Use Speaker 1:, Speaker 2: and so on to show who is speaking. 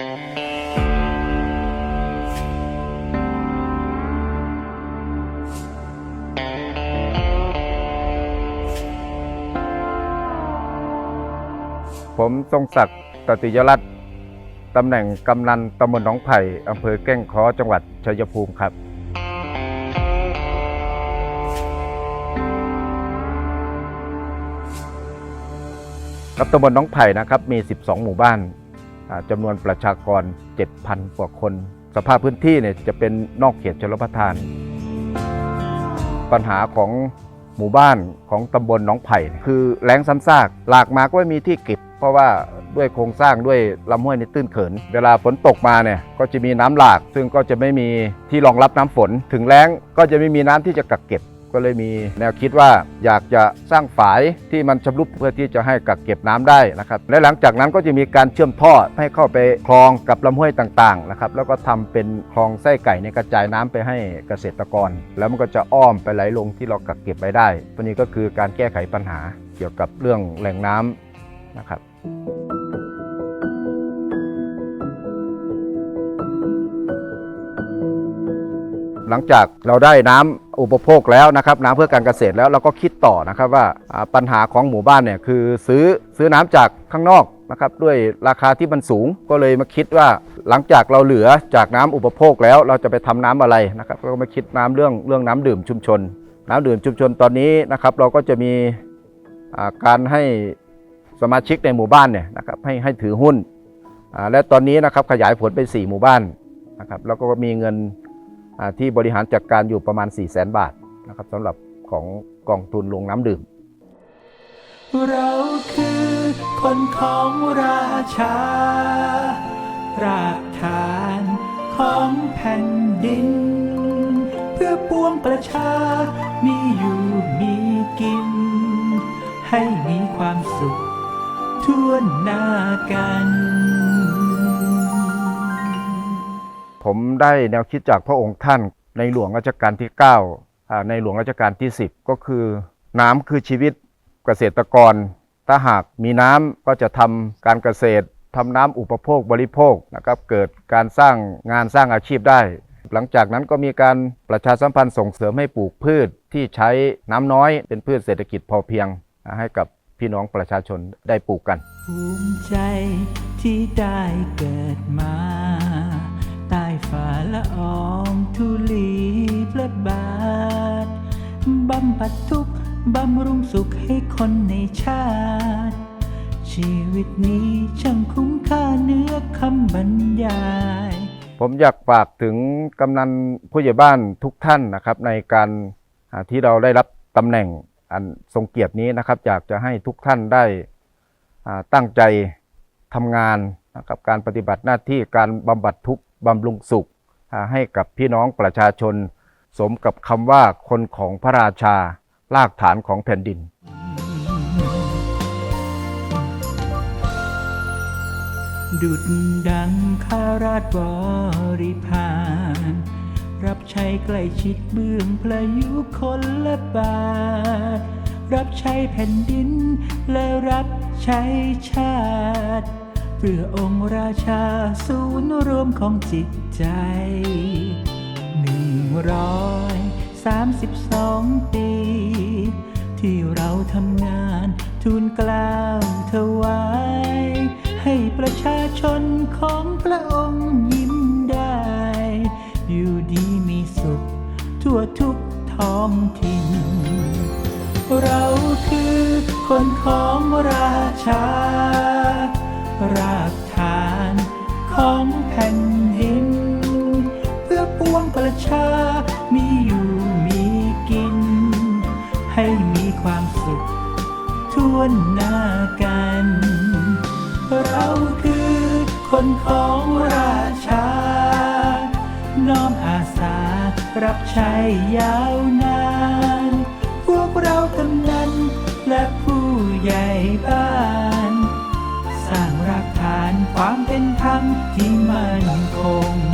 Speaker 1: ผมทรงศักดิ์ตติยรัตน์ตำแหน่งกำนันตำบลหนองไผ่อำเภอแก้งค้อจังหวัดชัยภูมิครับ ครับตำบลหนองไผ่นะครับมี 12 หมู่บ้าน จำนวนประชากร 7,000 กว่าคน สภาพพื้นที่เนี่ยจะเป็นนอกเขตชลประทาน ปัญหาของหมู่บ้านของตำบลหนองไผ่ คือแล้งซ้ำซากหลากมาก็ไม่มีที่เก็บ เพราะว่าด้วยโครงสร้างด้วยลำห้วยในตื้นเขิน เวลาฝนตกมาเนี่ยก็จะมีน้ำหลาก ซึ่งก็จะไม่มีที่รองรับน้ำฝน ถึงแล้งก็จะไม่มีน้ำที่จะกักเก็บ ก็เลยมีแนวคิดว่าอยากจะสร้างฝายที่มันชำรุดเพื่อที่จะให้กักเก็บน้ำได้นะครับ และหลังจากนั้นก็จะมีการเชื่อมท่อให้เข้าไปคลองกับลำห้วยต่างๆนะครับแล้วก็ทำเป็นคลองไส้ไก่ในกระจายน้ำไปให้เกษตรกร แล้วมันก็จะอ้อมไปไหลลงที่เรากักเก็บไว้ได้ตัวนี้ก็คือการแก้ไขปัญหาเกี่ยวกับเรื่องแหล่งน้ำนะครับหลังจากเราได้น้ำ อุปโภคแล้วนะครับน้ำเพื่อการเกษตรแล้วเราก็คิดต่อนะครับว่าปัญหาของหมู่บ้านเนี่ยคือซื้อซื้อน้ำจากข้างนอกนะครับด้วยราคาที่มันสูงก็เลยมาคิดว่าหลังจากเราเหลือจากน้ำอุปโภคแล้วเราจะไปทำน้ำอะไรนะครับเราก็มาคิดน้ำเรื่องเรื่องน้ำดื่มชุมชน น้ำดื่มชุมชนตอนนี้นะครับเราก็จะมีการให้สมาชิกในหมู่บ้านเนี่ยนะครับให้ให้ถือหุ้นและตอนนี้นะครับขยายผลไป 4 หมู่บ้านนะครับแล้วก็มีเงิน ที่บริหารจัดการอยู่ประมาณ 4 0 0แสนบาทนะครับสำหรับของกองทุนลงน้ำดื่ม
Speaker 2: เราคือคนของราชารากฐานของแผ่นดิน เพื่อปวงประชา มีอยู่มีกิน ให้มีความสุขทั่วหน้ากัน
Speaker 1: ผมได้แนวคิดจากพระองค์ท่านในหลวงรัชกาลที่9อ่าในหลวงรัชกาลที่ 10 ก็คือ น้ำคือชีวิตเกษตรกร ถ้าหากมีน้ำก็จะทำการเกษตรทำน้ำอุปโภคบริโภคนะครับเกิดการสร้างงานสร้างอาชีพได้ หลังจากนั้นก็มีการประชาสัมพันธ์ส่งเสริมให้ปลูกพืชที่ใช้น้ำน้อยเป็นพืชเศรษฐกิจพอเพียง ให้กับพี่น้องประชาชนได้ปลูกกัน
Speaker 2: ภูมิใจที่ได้เกิดมา ละอองธุลีพระบาทบำบัดทุกข์บำรุงสุขให้คนในชาติ ชีวิตนี้ช่างคุ้มค่าเนื้อคำบรรยาย
Speaker 1: ผมอยากฝากถึงกำนันผู้ใหญ่บ้านทุกท่านนะครับ ในการที่เราได้รับตำแหน่งอันทรงเกียรตินี้นะครับ อยากจะให้ทุกท่านได้ตั้งใจทำงานนะครับการปฏิบัติหน้าที่การบำบัดทุกข์บำรุงสุข ให้กับพี่น้องประชาชน สมกับคำว่าคนของพระราชารากฐานของแผ่นดิน
Speaker 2: ดุดดังข้าราชบริพารรับใช้ใกล้ชิดเบื้องพระยุคนละบาทรับใช้แผ่นดินและรับใช้ชาติ เพื่อองค์ราชาศูนย์รวมของจิตใจหนึ่งร้อยสามสิบสองปี ที่เราทำงานทูลกล้าวถวาย ให้ประชาชนของพระองค์ยิ้มได้ อยู่ดีมีสุข ทั่วทุกท้องถิ่น เราคือคนของราชา รากฐานของแผ่นดิน เพื่อปวงประชา มีอยู่มีกิน ให้มีความสุขทั่วหน้ากัน เราคือคนของราชา น้อมอาสารับใช้ยาวนาน้งที่มั่นคง